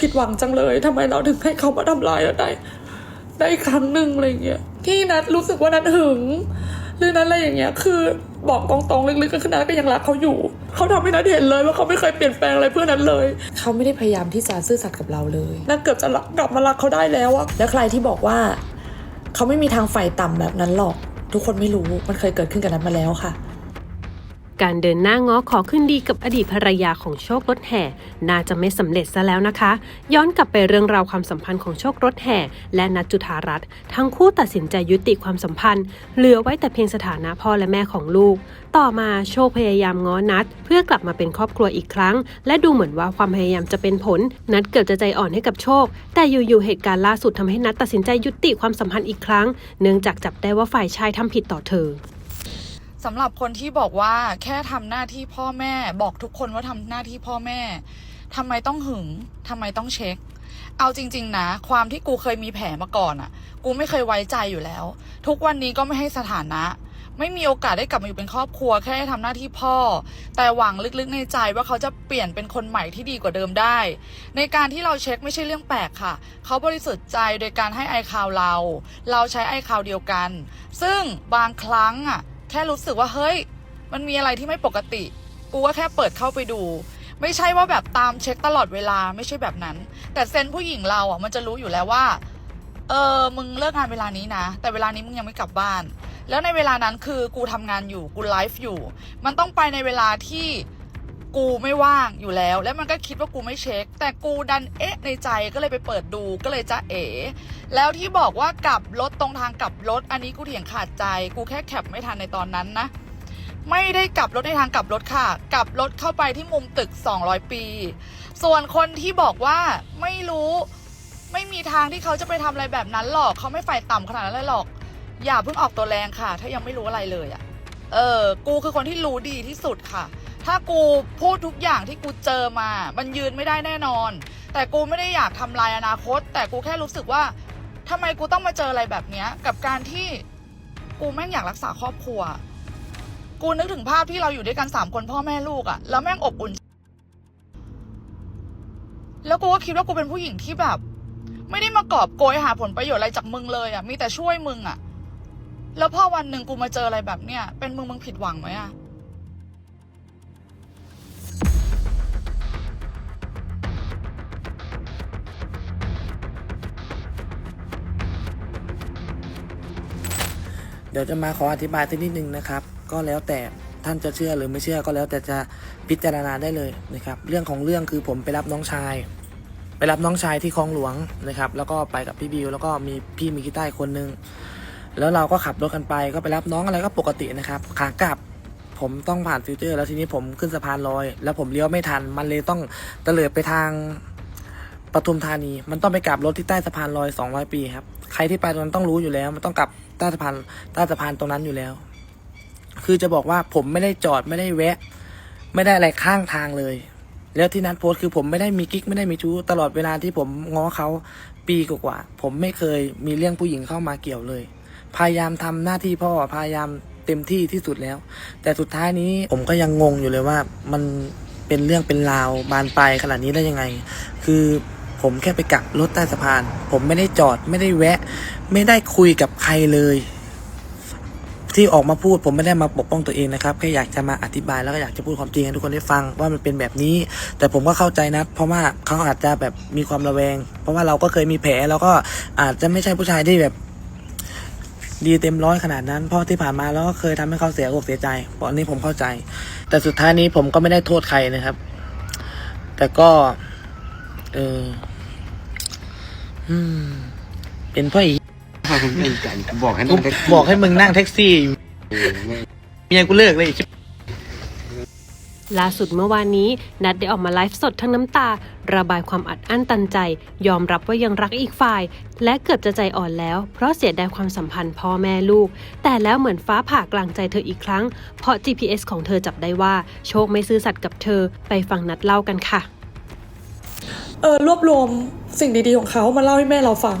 ผิดหวังจังเลยทำไมเราถึงให้เขามาทำลายเราได้ได้ครั้งหนึ่งอะไรอย่างเงี้ยที่นัดรู้สึกว่านัดหึงหรือนัดอะไรอย่างเงี้ยคือบอกตรงๆลึกๆก็คือนัดก็ยังรักเขาอยู่ เขาทำให้นัดเห็นเลยว่าเขาไม่เคยเปลี่ยนแปลงอะไรเพื่อนัดเลย เขาไม่ได้พยายามที่จะซื่อสัตย์กับเราเลยนัดเกือบจะรักกลับมารักเขาได้แล้วอะแล้วใครที่บอกว่า เขาไม่มีทางไฟต่ำแบบนั้นหรอก ทุกคนไม่รู้มันเคยเกิดขึ้นกับนัดมาแล้วค่ะ การเดินหน้าง้อขอคืนดีกับอดีตภรรยาของโชครถแห่ น่าจะไม่สำเร็จซะแล้วนะคะ ย้อนกลับไปเรื่องราวความสัมพันธ์ของโชครถแห่ และนัทจุธารัตน์ทั้งคู่ตัดสินใจยุติความสัมพันธ์ เหลือไว้แต่เพียงสถานะพ่อและแม่ของลูก ต่อมาโชคพยายามง้อนัดเพื่อกลับมาเป็นครอบครัวอีกครั้ง และดูเหมือนว่าความพยายามจะเป็นผล นัดเกือบจะใจอ่อนให้กับโชค แต่อยู่ๆเหตุการณ์ล่าสุดทำให้นัดตัดสินใจยุติความสัมพันธ์อีกครั้ง เนื่องจากจับได้ว่าฝ่ายชายทำผิดต่อเธอ สำหรับคนที่บอกว่าแค่ทำหน้าที่พ่อแม่ บอกทุกคนว่าทำหน้าที่พ่อแม่ทำไมต้องหึงทำไมต้องเช็ค เอาจริง ๆ นะ ความที่กูเคยมีแผลมาก่อนอะ่ะ กูไม่เคยไว้ใจอยู่แล้ว ทุกวันนี้ก็ไม่ให้สถานะ ไม่มีโอกาสได้กลับมาอยู่เป็นครอบครัวแค่ให้ทำหน้าที่พ่อ แต่หวังลึกๆในใจว่าเขาจะเปลี่ยนเป็นคนใหม่ที่ดีกว่าเดิมได้ ในการที่เราเช็คไม่ใช่เรื่องแปลกค่ะ เขาบริสุทธิ์ใจโดยการให้ไอคาวเรา เราใช้ไอคาวเดียวกัน ซึ่งบางครั้งอะ แค่รู้สึกว่าเฮ้ย มันมีอะไรที่ไม่ปกติ กูก็แค่เปิดเข้าไปดู ไม่ใช่ว่าแบบตามเช็คตลอดเวลาไม่ใช่แบบนั้น แต่เซนผู้หญิงเราอะมันจะรู้อยู่แล้วว่า เออมึงเลิกงานเวลานี้นะ แต่เวลานี้มึงยังไม่กลับบ้าน แล้วในเวลานั้นคือกูทำงานอยู่กูไลฟ์อยู่ มันต้องไปในเวลาที่ กูไม่ว่างอยู่แล้ว แล้วมันก็คิดว่ากูไม่เช็ค แต่กูดันเอ๊ะในใจก็เลยไปเปิดดูก็เลยจะเอ๋แล้วที่บอกว่ากลับรถตรงทางกลับรถอันนี้กูเถียงขาดใจ กูแค่แคปไม่ทันในตอนนั้นนะ ไม่ได้กลับรถในทางกลับรถค่ะ กลับรถเข้าไปที่มุมตึก 200 ปี ส่วนคนที่บอกว่าไม่รู้ไม่มีทางที่เขาจะไปทำอะไรแบบนั้นหรอกเขาไม่ไฟต่ำขนาดนั้นเลยหรอก อย่าเพิ่งออกตัวแรงค่ะ ถ้ายังไม่รู้อะไรเลยอะ่ะ เออ กูคือคนที่รู้ดีที่สุดค่ะ ถ้ากูพูดทุกอย่างที่กูเจอมา มันยืนไม่ได้แน่นอน แต่กูไม่ได้อยากทำลายอนาคต แต่กูแค่รู้สึกว่าทำไมกูต้องมาเจออะไรแบบเนี้ย กับการที่กูแม่งอยากรักษาครอบครัว กูนึกถึงภาพที่เราอยู่ด้วยกันสามคนพ่อแม่ลูกอะแล้วแม่งอบอุ่น แล้วกูก็คิดว่ากูเป็นผู้หญิงที่แบบ ไม่ได้มากอบโกยหาผลประโยชน์อะไรจากมึงเลยอะมีแต่ช่วยมึงอะแล้วพอวันหนึ่งกูมาเจออะไรแบบเนี้ยเป็นมึงมึงผิดหวังไหมอะ เดี๋ยวจะมาขออธิบายสักนิดนึงนะครับ ก็แล้วแต่ท่านจะเชื่อหรือไม่เชื่อก็แล้วแต่จะพิจารณาได้เลยนะครับ เรื่องของเรื่องคือผมไปรับน้องชาย ไปรับน้องชายที่คลองหลวงนะครับ แล้วก็ไปกับพี่บิวแล้วก็มีพี่มีกีต้าคนนึงแล้วเราก็ขับรถกันไปก็ไปรับน้องอะไรก็ปกตินะครับขากลับผมต้องผ่านฟิวเจอร์ แล้วทีนี้ผมขึ้นสะพานลอย แล้วผมเลี้ยวไม่ทัน มันเลยต้องเตลิดไปทางปทุมธานี มันต้องไปกลับรถที่ใต้สะพานลอย 200 ปีครับ ใครที่ไปตรงนั้นต้องรู้อยู่แล้ว มันต้องกลับ ใต้สะพานใต้สะพานตรงนั้นอยู่แล้ว คือจะบอกว่าผมไม่ได้จอดไม่ได้แวะ ไม่ได้อะไรข้างทางเลย แล้วที่นัดโพสต์คือผมไม่ได้มีกิ๊กไม่ได้มีชู้ตลอดเวลาที่ผมง้อเขาปีกว่าๆผมไม่เคยมีเรื่องผู้หญิงเข้ามาเกี่ยวเลย พยายามทำหน้าที่พ่อพยายามเต็มที่ที่สุดแล้ว แต่สุดท้ายนี้ผมก็ยังงงอยู่เลยว่ามันเป็นเรื่องเป็นราวบานปลายขนาดนี้ได้ยังไง คือ ผมแค่ไปกลับรถใต้สะพาน ผมไม่ได้จอดไม่ได้แวะ ไม่ได้คุยกับใครเลย ที่ออกมาพูดผมไม่ได้มาปกป้องตัวเองนะครับแค่อยากจะมาอธิบายแล้วก็อยากจะพูดความจริงให้ทุกคนได้ฟังว่ามันเป็นแบบนี้ แต่ผมก็เข้าใจนะเพราะว่าเขาอาจจะแบบมีความระแวง เพราะว่าเราก็เคยมีแผลแล้วก็อาจจะไม่ใช่ผู้ชายที่แบบดีเต็มร้อยขนาดนั้นเพราะที่ผ่านมาเราก็เคยทำให้เขาเสียอกเสียใจเพราะอันนี้ผมเข้าใจ แต่สุดท้ายนี้ผมก็ไม่ได้โทษใครนะครับ แต่ก็ เออ เป็นเพ่ออีบอกให้กูนั่งแท็กซี่บอกให้มึงนั่งแท็กซี่อยู่เออไม่เมียกูเลิกเลยล่าสุดเมื่อวานนี้ นัดได้ออกมาไลฟ์สดทั้งน้ำตา ระบายความอัดอั้นตันใจ ยอมรับว่ายังรักอีกฝ่าย และเกือบจะใจอ่อนแล้ว เพราะเสียดายความสัมพันธ์พ่อแม่ลูก แต่แล้วเหมือนฟ้าผ่ากลางใจเธออีกครั้ง เพราะ GPS ของเธอจับได้ว่า โชคไม่ซื่อสัตย์กับเธอไปฟังนัดเล่ากันค่ะ เออรวบรวม สิ่งดีๆของเขามาเล่าให้แม่เราฟัง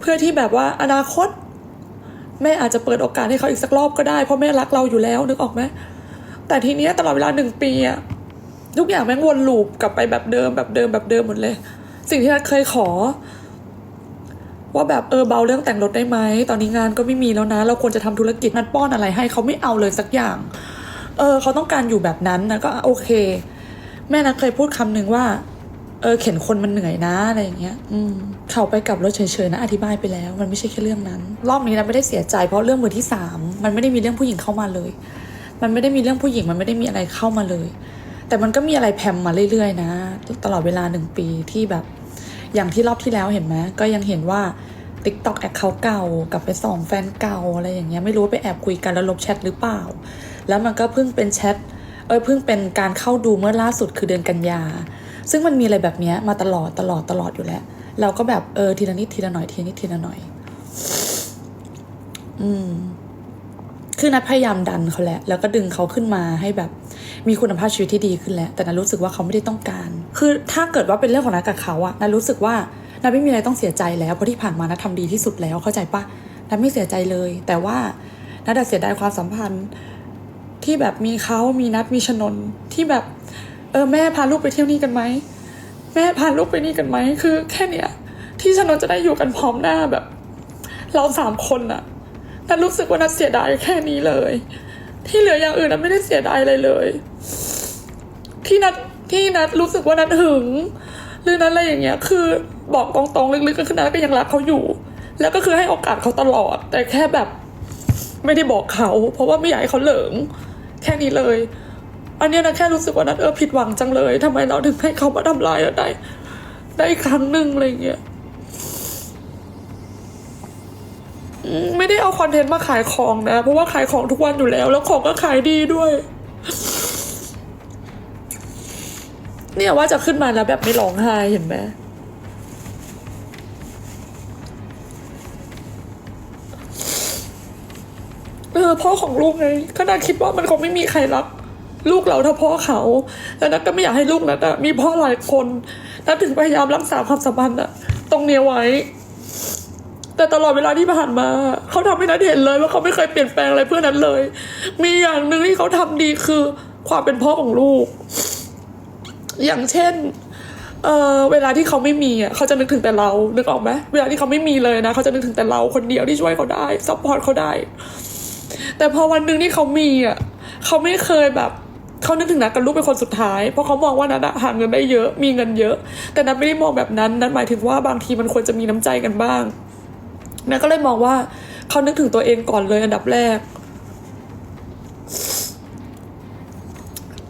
เพื่อที่แบบว่าอนาคต แม่อาจจะเปิดโอกาสให้เขาอีกสักรอบก็ได้เพราะแม่รักเราอยู่แล้วนึกออกไหมแต่ทีเนี้ยตลอดเวลาหนึ่งปีอะทุกอย่างแม่งวนลูปกลับไปแบบเดิมแบบเดิมแบบเดิมหมดเลย สิ่งที่นัดเคยขอ ว่าแบบเออเบาเรื่องแต่งรถได้ไหมตอนนี้งานก็ไม่มีแล้วนะ เราควรจะทำธุรกิจนัดป้อนอะไรให้เขาไม่เอาเลยสักอย่าง เออ เขาต้องการอยู่แบบนั้นนะก็โอเค แม่นัดเคยพูดคำหนึ่งว่า เออเข็นคนมันเหนื่อยนะอะไรอย่างเงี้ย อืมเขาไปกับรถเฉยๆนะอธิบายไปแล้ว มันไม่ใช่แค่เรื่องนั้น รอบนี้นะไม่ได้เสียใจ เพราะเรื่องมือที่สามมันไม่ได้มีเรื่องผู้หญิงเข้ามาเลย มันไม่ได้มีเรื่องผู้หญิงมันไม่ได้มีอะไรเข้ามาเลย แต่มันก็มีอะไรแพมมาเรื่อยๆนะ ตลอดเวลาหนึ่งปีที่แบบ อย่างที่รอบที่แล้วเห็นไหมก็ยังเห็นว่า TikTok แอคเคาเก่ากลับไปส่องแฟนเก่าอะไรอย่างเงี้ยไม่รู้ไปแอบคุยกันแล้วลบแชทหรือเปล่า แล้วมันก็เพิ่งเป็นแชทเอ้ยเพิ่งเป็นการเข้าดูเมื่อล่าสุดคือเดือนกันยา ซึ่งมันมีอะไรแบบนี้มาตลอดตลอดตลอดอยู่แล้ว เราก็แบบเออทีละนิดทีละหน่อยทีละนิดทีละหน่อย อืม คือนัดพยายามดันเขาแหละ แล้วก็ดึงเขาขึ้นมาให้แบบ มีคุณภาพชีวิตที่ดีขึ้นแล้วแต่นัดรู้สึกว่าเขาไม่ได้ต้องการ คือถ้าเกิดว่าเป็นเรื่องของนัดกับเขาอะนัดรู้สึกว่านัดไม่มีอะไรต้องเสียใจแล้วเพราะที่ผ่านมานัดทำดีที่สุดแล้วเข้าใจปะนัดไม่เสียใจเลย แต่ว่านัดเสียดายความสัมพันธ์ที่แบบมีเขามีนัดมีชนนที่แบบ เออแม่พาลูกไปเที่ยวนี่กันไหมแม่พาลูกไปนี่กันไหมคือแค่เนี้ยที่ชนนจะได้อยู่กันพร้อมหน้าแบบ เราสามคนอะนัดรู้สึกว่านัดเสียดายแค่นี้เลย ที่เหลืออย่างอื่นนัดไม่ได้เสียดายอะไรเลย ที่นัดที่นัดรู้สึกว่านัดหึงหรือนัดอะไรอย่างเงี้ย คือบอกตรงๆลึกๆก็คือนัดก็ยังรักเขาอยู่ แล้วก็คือให้โอกาสเขาตลอด แต่แค่แบบ ไม่ได้บอกเขา เพราะว่าไม่อยากให้เขาเหลิงแค่นี้เลย อันนี้นะแค่รู้สึกว่านัดเออผิดหวังจังเลยทำไมเราถึงให้เขามาทำลายเราได้ ได้ครั้งหนึ่งอะไรอย่างเงี้ยไม่ได้เอาคอนเทนต์มาขายของนะ เพราะว่าขายของทุกวันอยู่แล้ว แล้วของก็ขายดีด้วย เนี่ยว่าจะขึ้นมาแล้วแบบไม่ร้องไห้เห็นไหมเออพ่อของลูกไงก็น่าคิดว่ามันคงไม่มีใครรัก ลูกเราเท่าพ่อเขา แล้วนัทก็ไม่อยากให้ลูกนัทอะมีพ่อหลายคนนัทถึงพยายามรักษาความสัมพันธ์อะตรงเนี้ยไว้ แต่ตลอดเวลาที่ผ่านมา เขาทำให้นัทเห็นเลยว่าเขาไม่เคยเปลี่ยนแปลงอะไรเพื่อนัทเลย มีอย่างหนึ่งที่เขาทำดีคือความเป็นพ่อของลูก อย่างเช่นเออเวลาที่เขาไม่มีอะเขาจะนึกถึงแต่เรา นึกออกไหมเวลาที่เขาไม่มีเลยนะ เขาจะนึกถึงแต่เราคนเดียวที่ช่วยเขาได้ซัพพอร์ตเขาได้ แต่พอวันหนึ่งที่เขามีอะเขาไม่เคยแบบ เขานึกถึงนัดกับลูกเป็นคนสุดท้าย เพราะเขามองว่านัดหาเงินได้เยอะมีเงินเยอะ แต่นัดไม่ได้มองแบบนั้นนัดหมายถึงว่าบางทีมันควรจะมีน้ำใจกันบ้างนัดก็เลยมองว่าเขานึกถึงตัวเองก่อนเลยอันดับแรก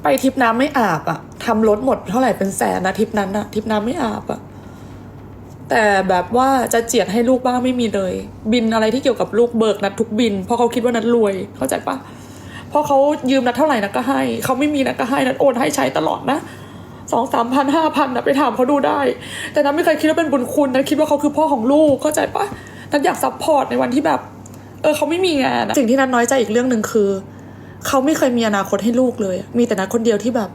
ไปทริปน้ำไม่อาบอะทำรถหมดเท่าไหร่เป็นแสนนะทริปนั้นอะทริปน้ำไม่อาบอะแต่แบบว่าจะเจียดให้ลูกบ้างไม่มีเลย บินอะไรที่เกี่ยวกับลูกเบิกนัดทุกบิน เพราะเขาคิดว่านัดรวยเข้าใจปะ เพราะเขายืมนัดเท่าไหร่นัดก็ให้เขาไม่มีนัดก็ให้นัดโอนให้ใช้ตลอดนะสองสามพันห้าพันนะไปถามเขาดูได้ แต่นัดไม่เคยคิดว่าเป็นบุญคุณนัดคิดว่าเขาคือพ่อของลูกเข้าใจปะนัดอยากซัพพอร์ตในวันที่แบบ เออเขาไม่มีงานอะสิ่งที่นัดน้อยใจอีกเรื่องหนึ่งคือเขาไม่เคยมีอนาคตให้ลูกเลย มีแต่นัดคนเดียวที่แบบ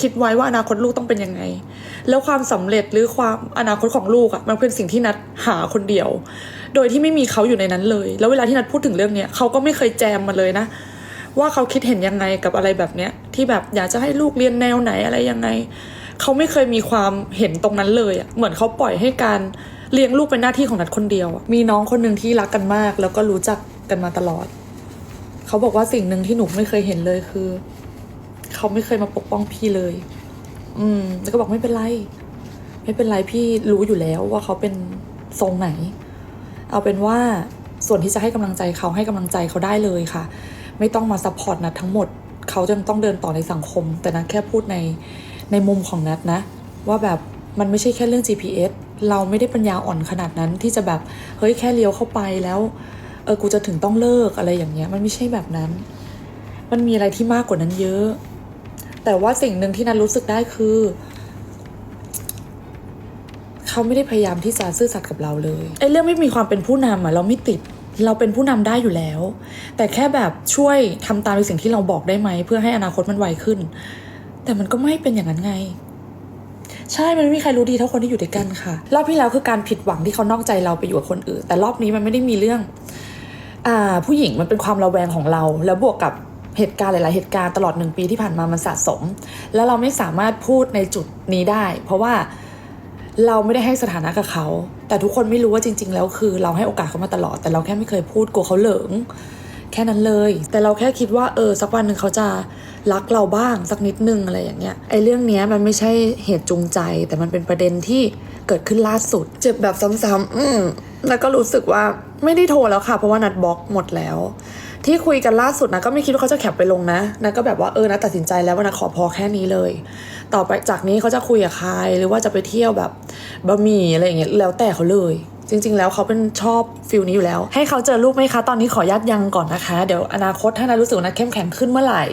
คิดไว้ว่าอนาคตลูกต้องเป็นยังไง แล้วความสำเร็จหรือความอนาคตของลูกอะ่ะมันเป็นสิ่งที่นัดหาคนเดียว โดยที่ไม่มีเขาอยู่ในนั้นเลย แล้วเวลาที่นัดพูดถึงเรื่องเนี้ยเขาก็ไม่เคยแจมมาเลยนะ ว่าเขาคิดเห็นยังไงกับอะไรแบบเนี้ยที่แบบอยากจะให้ลูกเรียนแนวไหนอะไรยังไง เขาไม่เคยมีความเห็นตรงนั้นเลยอะเหมือนเขาปล่อยให้การเลี้ยงลูกเป็นหน้าที่ของนัดคนเดียว มีน้องคนหนึ่งที่รักกันมาก แล้วก็รู้จักกันมาตลอด เขาบอกว่าสิ่งหนึ่งที่หนูไม่เคยเห็นเลยคือ เขาไม่เคยมาปกป้องพี่เลย อืม แล้วก็บอกไม่เป็นไร ไม่เป็นไรพี่รู้อยู่แล้วว่าเขาเป็นทรงไหน เอาเป็นว่าส่วนที่จะให้กำลังใจเขาให้กำลังใจเขาได้เลยค่ะ ไม่ต้องมาซัพพอร์ตนัดทั้งหมด เขาจะต้องเดินต่อในสังคม แต่นัดแค่พูดในในมุมของนัดนะ ว่าแบบมันไม่ใช่แค่เรื่อง GPS เราไม่ได้ปัญญาอ่อนขนาดนั้นที่จะแบบเฮ้ยแค่เลี้ยวเข้าไปแล้วเออกูจะถึงต้องเลิกอะไรอย่างเงี้ย มันไม่ใช่แบบนั้น มันมีอะไรที่มากกว่านั้นเยอะ แต่ว่าสิ่งหนึ่งที่นันรู้สึกได้คือ เขาไม่ได้พยายามที่จะซื่อสัตย์กับเราเลยไอ้เรื่องไม่มีความเป็นผู้นำอะเราไม่ติด เราเป็นผู้นำได้อยู่แล้ว แต่แค่แบบช่วยทำตามในสิ่งที่เราบอกได้ไหม เพื่อให้อนาคตมันไวขึ้น แต่มันก็ไม่เป็นอย่างนั้นไง ใช่ มันไม่มีใครรู้ดีเท่าคนที่อยู่ด้วยกันค่ะ รอบที่แล้วคือการผิดหวังที่เขานอกใจเราไปอยู่กับคนอื่น แต่รอบนี้มันไม่ได้มีเรื่องอ่าผู้หญิงมันเป็นความระแวงของเรา แล้วบวกกับเหตุการณ์หลาย ๆ เหตุการณ์ตลอดหนึ่งปีที่ผ่านมามันสะสม แล้วเราไม่สามารถพูดในจุดนี้ได้ เพราะว่า เราไม่ได้ให้สถานะกับเขา แต่ทุกคนไม่รู้ว่าจริง ๆ แล้วคือ เราให้โอกาสเขามาตลอด แต่เราแค่ไม่เคยพูดกลัวเขาเหลิง แค่นั้นเลย แต่เราแค่คิดว่าเออสักวันหนึ่งเขาจะรักเราบ้างสักนิดนึงอะไรอย่างเงี้ยไอ้เรื่องเนี้ยมันไม่ใช่เหตุจูงใจ แต่มันเป็นประเด็นที่เกิดขึ้นล่าสุด เจ็บแบบซ้ำๆอืมแล้วก็รู้สึกว่าไม่ได้โทรแล้วค่ะ เพราะว่านัดบล็อกหมดแล้ว ที่คุยกันล่าสุดนะก็ไม่คิดว่าเขาจะแคปไปลงนะนะก็แบบว่าเออนะตัดสินใจแล้วว่านะขอพอแค่นี้เลย ต่อไปจากนี้เขาจะคุยกับใครหรือว่าจะไปเที่ยวแบบบะหมี่อะไรอย่างเงี้ยแล้วแต่เขาเลย จริง ๆ แล้วเขาเป็นชอบฟิลนี้อยู่แล้ว ให้เขาเจอลูกไหมคะ ตอนนี้ขอยัดยังก่อนนะคะ เดี๋ยวอนาคตถ้านัดรู้สึกว่านัดเข้มแข็งขึ้นเมื่อไหร่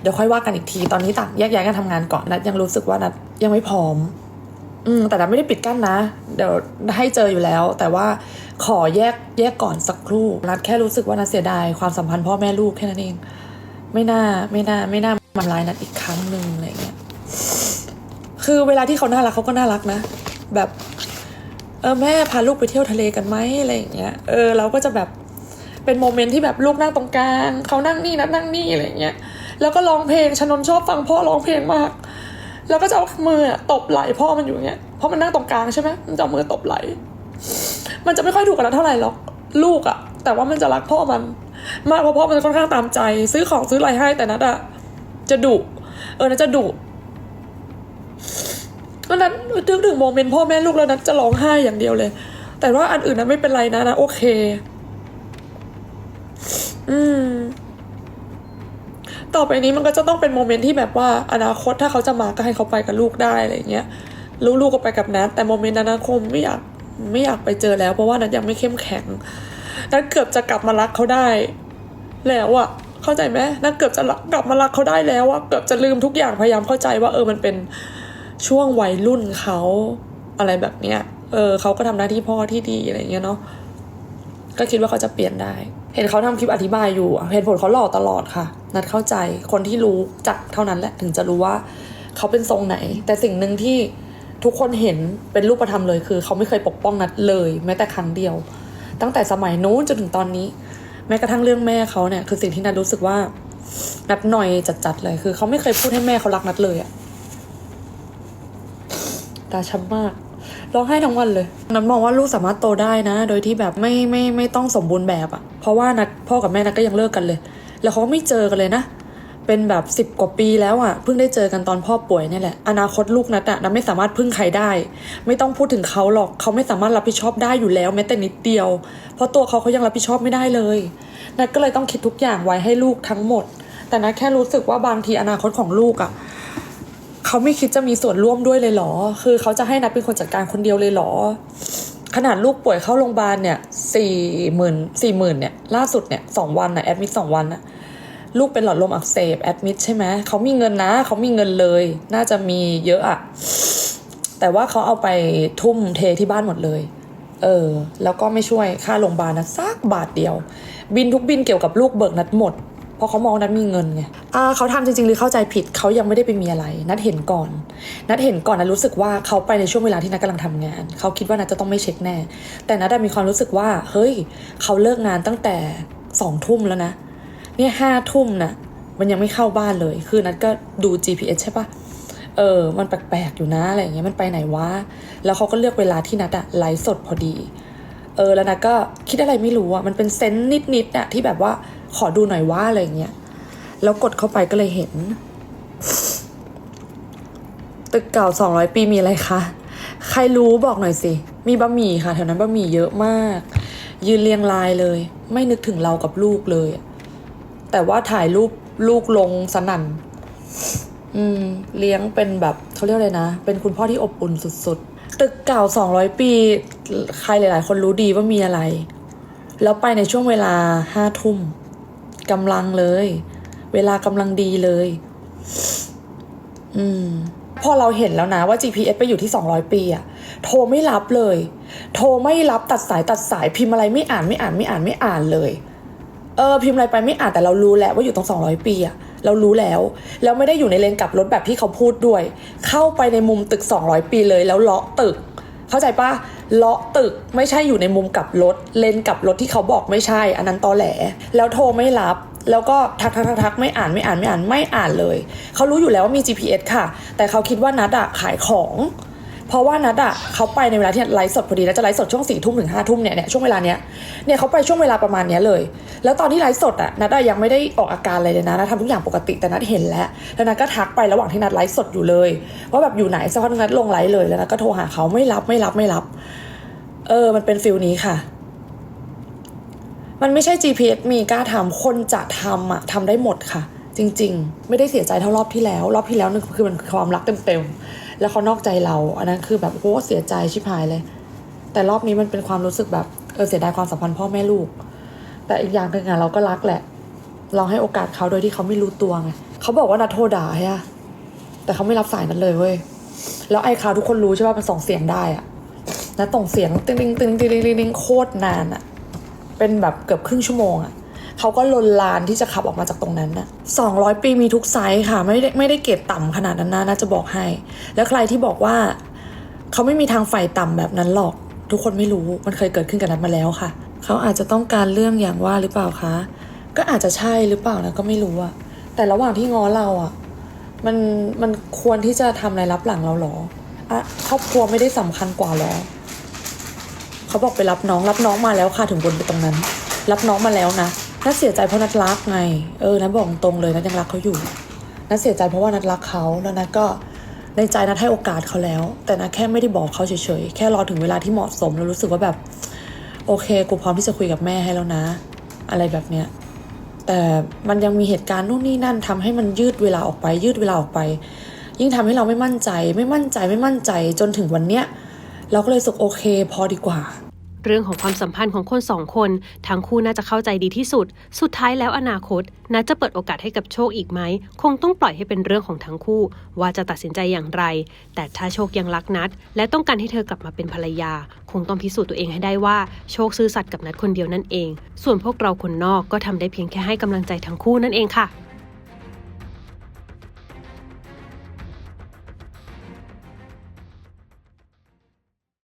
เดี๋ยวค่อยว่ากันอีกที ตอนนี้ต่างแยกย้ายกันทำงานก่อนนัดยังรู้สึกว่านัดยังไม่พร้อม อืมแต่นัดไม่ได้ปิดกั้นนะ เดี๋ยวให้เจออยู่แล้ว แต่ว่า ขอแยกแยกก่อนสักครู่นัดแค่รู้สึกว่านัดเสียดายความสัมพันธ์พ่อแม่ลูกแค่นั้นเอง ไม่น่าไม่น่าไม่น่ามาร้ายนัดอีกครั้งหนึ่งอะไรเงี้ยคือเวลาที่เขาน่ารักเขาก็น่ารักนะ แบบเออแม่พาลูกไปเที่ยวทะเลกันไหมอะไรอย่างเงี้ยเออเราก็จะแบบเป็นโมเมนต์ที่แบบลูกนั่งตรงกลางเขานั่งนี่นัดนั่งนี่อะไรอย่างเงี้ยแล้วก็ร้องเพลงชนนชอบฟังพ่อร้องเพลงมาก แล้วก็จะเอามือตบไหล่พ่อมันอยู่เงี้ยเพราะมันนั่งตรงกลางใช่ไหมมันจะเอามือตบไหล่ มันจะไม่ค่อยถูกกันเท่าไหร่หรอกลูกอะแต่ว่ามันจะรักพ่อมันมากเพราะพ่อมันค่อนข้างตามใจ ซื้อของซื้ออะไรให้แต่นัดอะจะดุเออนัดจะดุวันนั้นนึกถึงโมเมนต์พ่อแม่ลูกแล้วนั้นจะร้องไห้อย่างเดียวเลย แต่ว่าอันอื่นนั้นไม่เป็นไรนะนะโอเค อืม ต่อไปนี้มันก็จะต้องเป็นโมเมนต์ที่แบบว่าอนาคตถ้าเขาจะมาก็ให้เขาไปกับลูกได้อะไรเงี้ยลูกลูกก็ไปกับนัทแต่โมเมนต์นั้นนะคงไม่อยาก ไม่อยากไปเจอแล้ว เพราะว่านัทยังไม่เข้มแข็งนัทเกือบจะกลับมารักเขาได้ แล้วอะเข้าใจไหมนัทเกือบจะกลับมารักเขาได้แล้วอะเกือบจะลืมทุกอย่างพยายามเข้าใจว่า เออมันเป็นช่วงวัยรุ่นเขาอะไรแบบเนี้ย เออเขาก็ทำหน้าที่พ่อที่ดีอะไรเงี้ยเนาะก็คิดว่าเขาจะเปลี่ยนได้ เห็นเขาทำคลิปอธิบายอยู่เหตุผลเขาหล่อตลอดค่ะ นัดเข้าใจคนที่รู้จักเท่านั้นแหละถึงจะรู้ว่า เขาเป็นทรงไหน แต่สิ่งหนึ่งที่ ทุกคนเห็นเป็นรูปธรรมเลยคือ เขาไม่เคยปกป้องนัดเลย แม้แต่ครั้งเดียว ตั้งแต่สมัยนู้นจนถึงตอนนี้ แม้กระทั่งเรื่องแม่เขาเนี่ยคือสิ่งที่นัดรู้สึกว่า นัดหน่อยจัดๆเลยคือ เขาไม่เคยพูดให้แม่เขารักนัดเลยอะตาช้ำมากร้องไห้ทั้งวันเลย นัทมองว่าลูกสามารถโตได้นะ โดยที่แบบไม่ไม่ไม่ต้องสมบูรณ์แบบอะเพราะว่านัดพ่อกับแม่นัดก็ยังเลิกกันเลย แล้วเขาไม่เจอกันเลยนะ เป็นแบบสิบกว่าปีแล้วอะเพิ่งได้เจอกันตอนพ่อป่วยเนี่ยแหละ อนาคตลูกนัดอะนัดไม่สามารถพึ่งใครได้ ไม่ต้องพูดถึงเขาหรอกเขาไม่สามารถรับผิดชอบได้อยู่แล้วแม้แต่นิดเดียว เพราะตัวเขาเขายังรับผิดชอบไม่ได้เลยนัดก็เลยต้องคิดทุกอย่างไว้ให้ลูกทั้งหมด แต่นัดแค่รู้สึกว่าบางทีอนาคตของลูกอะเขาไม่คิดจะมีส่วนร่วมด้วยเลยหรอ คือเขาจะให้นัดเป็นคนจัดการคนเดียวเลยหรอ ขนาดลูกป่วยเข้าโรงพยาบาลเนี่ยสี่หมื่นสี่หมื่นเนี่ยล่าสุดเนี่ยสองวันนะแอดมิดสองวันนะ ลูกเป็นหลอดลมอักเสบแอดมิดใช่ไหมเขามีเงินนะเขามีเงินเลย น่าจะมีเยอะอะแต่ว่าเขาเอาไปทุ่มเทที่บ้านหมดเลย เออ แล้วก็ไม่ช่วยค่าโรงพยาบาลนะสักบาทเดียว บินทุกบินเกี่ยวกับลูกเบิกนัดหมด เพราะเขามองนัดมีเงินไงอ่าเขาทำจริงๆหรือเข้าใจผิดเขายังไม่ได้ไปมีอะไร นัดเห็นก่อน นัดเห็นก่อนนัดรู้สึกว่าเขาไปในช่วงเวลาที่นัดกำลังทำงาน เขาคิดว่านัดจะต้องไม่เช็คแน่ แต่นัดมีความรู้สึกว่า เฮ้ย เขาเลิกงานตั้งแต่สองทุ่มแล้วนะ เนี่ยห้าทุ่มนะมันยังไม่เข้าบ้านเลย คือนัดก็ดู GPS ใช่ปะเออ มันแปลกๆอยู่นะอะไรอย่างเงี้ย มันไปไหนวะ แล้วเขาก็เลือกเวลาที่นัดอะไลฟ์สดพอดี เออ แล้วนัดก็คิดอะไรไม่รู้อะมันเป็นเซนส์นิดๆอะที่แบบว่าขอดูหน่อยว่าอะไรอย่างเงี้ย แล้วกดเข้าไปก็เลยเห็น ตึกเก่าสองร้อยปีมีอะไรคะ ใครรู้บอกหน่อยสิ มีบะหมี่ค่ะแถวนั้นบะหมี่เยอะมาก ยืนเรียงรายเลย ไม่นึกถึงเรากับลูกเลย แต่ว่าถ่ายรูปลูกลงสนั่น อืม เลี้ยงเป็นแบบเขาเรียกอะไรนะ เป็นคุณพ่อที่อบอุ่นสุดๆ ตึกเก่าสองร้อยปี ใครหลาย ๆ คนรู้ดีว่ามีอะไร แล้วไปในช่วงเวลาห้าทุ่มกำลังเลย เวลากำลังดีเลย อืมพอเราเห็นแล้วนะว่า GPS ไปอยู่ที่ 200 ปีอะโทรไม่รับเลย โทรไม่รับตัดสายตัดสายพิมพ์อะไรไม่อ่านไม่อ่านไม่อ่านไม่อ่านเลย เออพิมพ์อะไรไปไม่อ่านแต่เรารู้แล้วว่าอยู่ตรง 200 ปีอะเรารู้แล้วแล้วไม่ได้อยู่ในเลนกลับรถแบบที่เขาพูดด้วย เข้าไปในมุมตึก 200 ปีเลยแล้วเลาะตึก เข้าใจปะเลาะตึกไม่ใช่อยู่ในมุมกลับรถ เลนกลับรถที่เขาบอกไม่ใช่ อันนั้นตอแหล แล้วโทรไม่รับ แล้วก็ทักทักทักทักไม่อ่านไม่อ่านไม่อ่านไม่อ่านเลย เขารู้อยู่แล้วว่ามี GPS ค่ะ แต่เขาคิดว่านัดอะขายของ เพราะว่านัดอะเขาไปในเวลาที่ไลฟ์สดพอดีแล้วจะไลฟ์สดช่วงสี่ทุ่มถึงห้าทุ่มเนี่ยเนี่ยช่วงเวลาเนี้ยเนี่ยเขาไปช่วงเวลาประมาณเนี้ยเลย แล้วตอนที่ไลฟ์สดอะนัดอะยังไม่ได้ออกอาการอะไรเลยนะนัดทำทุกอย่างปกติแต่นัดเห็นแล้วแล้วนัดก็ทักไประหว่างที่นัดไลฟ์สดอยู่เลยว่าแบบอยู่ไหนสักพักนึงนัดลงไลฟ์เลยแล้วนัดก็โทรหาเขาไม่รับไม่รับไม่รับ เออ มันเป็นฟิลนี้ค่ะมันไม่ใช่ GPS มีกล้าทำคนจะทำอะทำได้หมดค่ะ จริง ๆ ไม่ได้เสียใจเท่ารอบที่แล้ว รอบที่แล้วนึงคือมันคือความรักเต็มๆ แล้วเขานอกใจเรา อันนั้นคือแบบโอ้เสียใจชิบหายเลย แต่รอบนี้มันเป็นความรู้สึกแบบเออเสียดายความสัมพันธ์พ่อแม่ลูก แต่อีกอย่างหนึ่งอะเราก็รักแหละ เราให้โอกาสเขาโดยที่เขาไม่รู้ตัวไงเขาบอกว่านัดโทรด่าอะแต่เขาไม่รับสายนัดเลยเว้ยแล้วไอ้คาวทุกคนรู้ใช่ป่ะมันส่งเสียงได้อะนัดส่งเสียง ติงติงติงติงติงติงโคตรนานอะเป็นแบบเกือบครึ่งชั่วโมงอะ เขาก็ลนลานที่จะขับออกมาจากตรงนั้นน่ะสองร้อยปีมีทุกไซส์ค่ะ ไม่ได้ไม่ได้เกรดต่ำขนาดนั้นนะน่าจะบอกให้ แล้วใครที่บอกว่า เขาไม่มีทางไฟต่ำแบบนั้นหรอก ทุกคนไม่รู้มันเคยเกิดขึ้นกับนัดมาแล้วค่ะ เขาอาจจะต้องการเรื่องอย่างว่าหรือเปล่าคะก็อาจจะใช่หรือเปล่านะก็ไม่รู้อะแต่ระหว่างที่ง้อเราอะมันมันควรที่จะทำอะไรรับหลังเราหรออะครอบครัวไม่ได้สำคัญกว่าหรอเขาบอกไปรับน้องรับน้องมาแล้วค่ะถึงบนไปตรงนั้น รับน้องมาแล้วนะ นัดเสียใจเพราะนัดรักไง เออ นัดบอกตรงเลยนัดยังรักเขาอยู่ นัดเสียใจเพราะว่านัดรักเขาแล้วนัดก็ในใจนัดให้โอกาสเขาแล้ว แต่นัดแค่ไม่ได้บอกเขาเฉยๆ แค่รอถึงเวลาที่เหมาะสมแล้วรู้สึกว่าแบบ โอเค กูพร้อมที่จะคุยกับแม่ให้แล้วนะ อะไรแบบเนี้ย แต่มันยังมีเหตุการณ์นู่นนี่นั่นทำให้มันยืดเวลาออกไป ยืดเวลาออกไป ยิ่งทำให้เราไม่มั่นใจ ไม่มั่นใจ ไม่มั่นใจ จนถึงวันเนี้ย เราก็เลยสึกโอเค พอดีกว่า เรื่องของความสัมพันธ์ของคนสองคน ทั้งคู่น่าจะเข้าใจดีที่สุด สุดท้ายแล้วอนาคตน่าจะเปิดโอกาสให้กับโชคอีกไหม คงต้องปล่อยให้เป็นเรื่องของทั้งคู่ ว่าจะตัดสินใจอย่างไร แต่ถ้าโชคยังรักนัด และต้องการให้เธอกลับมาเป็นภรรยา คงต้องพิสูจน์ตัวเองให้ได้ว่าโชคซื่อสัตย์กับนัดคนเดียวนั่นเอง ส่วนพวกเราคนนอกก็ทำได้เพียงแค่ให้กำลังใจทั้งคู่นั่นเองค่ะ